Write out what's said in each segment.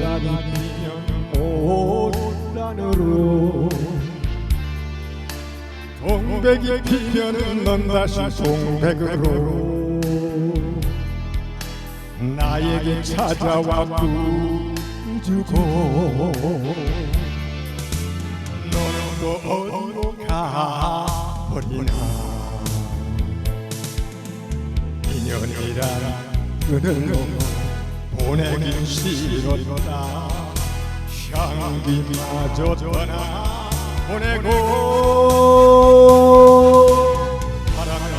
모란이 피면 모란으로 동백이 피면은 넌 다시 동백으로 나에게 찾아와 꿈주고 너는 또 어디로 가버리나 인연이란 그늘로 보내긴 싫었다. 향기마저 떠나 보내고 바람에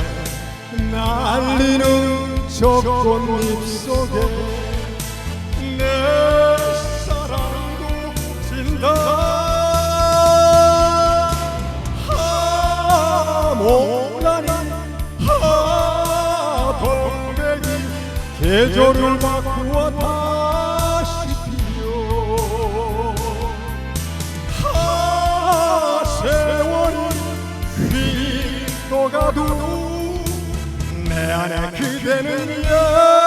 날리는 저 꽃잎 속에 내 사랑도 진다. 하모라니 하동백이 계절을 바꾸어 휘도가도 내 안에 그대는 원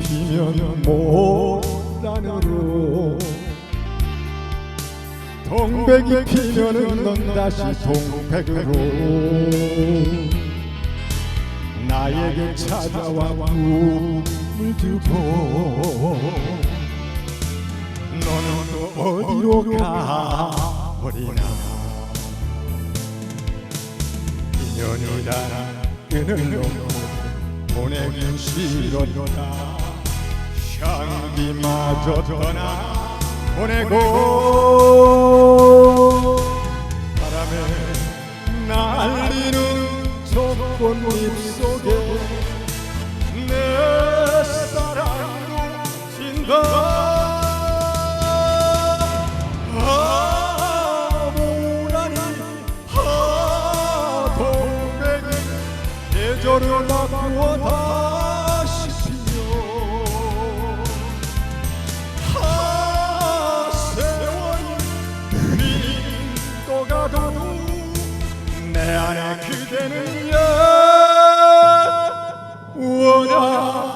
피면 모란으로. 동백이 피면은 넌 다시 동백으로. 나에게 찾아와 꿈을 주고. 너는 또 어디로 가버리나. 인연이란 끈을 놓고 보내긴 싫었다. 향기마저 떠나 보내고 바람에 날리는 저 꽃잎 속에 내 사랑도 진다. 하모라니 하동백이 계절을 안에 그대는 영원한